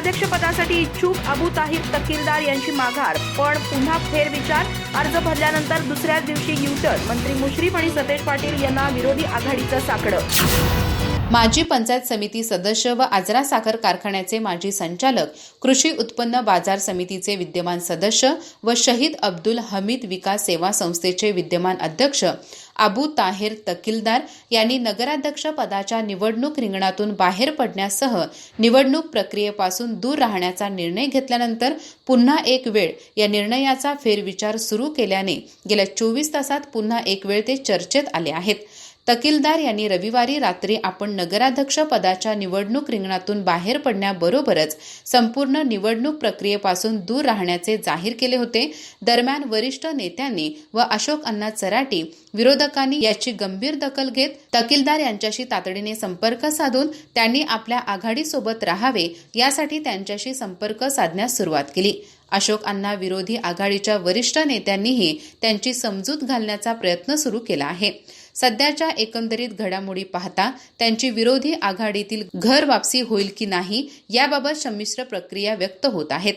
नगराध्यक्षपदासाठी इच्छुक अबू ताहिर तकीलदार यांची माघार पण पुन्हा फेरविचार अर्ज भरल्यानंतर दुसऱ्याच दिवशी युटर्न मंत्री मुश्रीफ आणि सतेज पाटील यांना विरोधी आघाडीचं साकडं. माजी पंचायत समिती सदस्य व आजरा साखर कारखान्याचे माजी संचालक कृषी उत्पन्न बाजार समितीचे विद्यमान सदस्य व शहीद अब्दुल हमीद विकास सेवा संस्थेचे विद्यमान अध्यक्ष अबू ताहेर तकीलदार यांनी नगराध्यक्ष पदाच्या निवडणूक रिंगणातून बाहेर पडण्यासह निवडणूक प्रक्रियेपासून दूर राहण्याचा निर्णय घेतल्यानंतर पुन्हा एक वेळ या निर्णयाचा फेरविचार सुरू केल्याने गेल्या चोवीस तासात पुन्हा एक वेळ ते चर्चेत आले आहेत. तकीलदार यांनी रविवारी रात्री आपण नगराध्यक्ष पदाच्या निवडणूक रिंगणातून बाहेर पडण्याबरोबरच संपूर्ण निवडणूक प्रक्रियेपासून दूर राहण्याचे जाहीर केले होते. दरम्यान वरिष्ठ नेत्यांनी व अशोक अण्णा चराटी विरोधकांनी याची गंभीर दखल घेत तकीलदार यांच्याशी तातडीने संपर्क साधून त्यांनी आपल्या आघाडीसोबत राहावे यासाठी त्यांच्याशी संपर्क साधण्यास सुरुवात केली. अशोक अण्णा विरोधी आघाडीच्या वरिष्ठ नेत्यांनीही त्यांची समजूत घालण्याचा प्रयत्न सुरू केला आहे. सध्याच्या एकंदरीत घडामोडी पाहता त्यांची विरोधी आघाडीतील घर वापसी होईल की नाही याबाबत संमिश्र प्रक्रिया व्यक्त होत आहेत.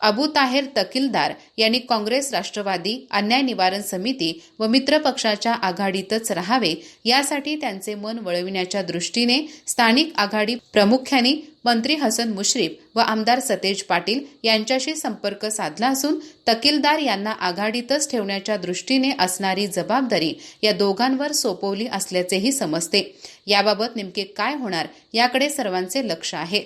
अबू ताहेर तकीलदार यांनी काँग्रेस राष्ट्रवादी अन्याय निवारण समिती व मित्र पक्षाच्या आघाडीतच राहावे यासाठी त्यांचे मन वळविण्याच्या दृष्टीने स्थानिक आघाडी प्रामुख्याने मंत्री हसन मुश्रीफ व आमदार सतेज पाटील यांच्याशी संपर्क साधला असून तकीलदार यांना आघाडीतच ठेवण्याच्या दृष्टीने असणारी जबाबदारी या दोघांवर सोपवली असल्याचेही समजते. याबाबत नेमके काय होणार याकडे सर्वांचे लक्ष आहे.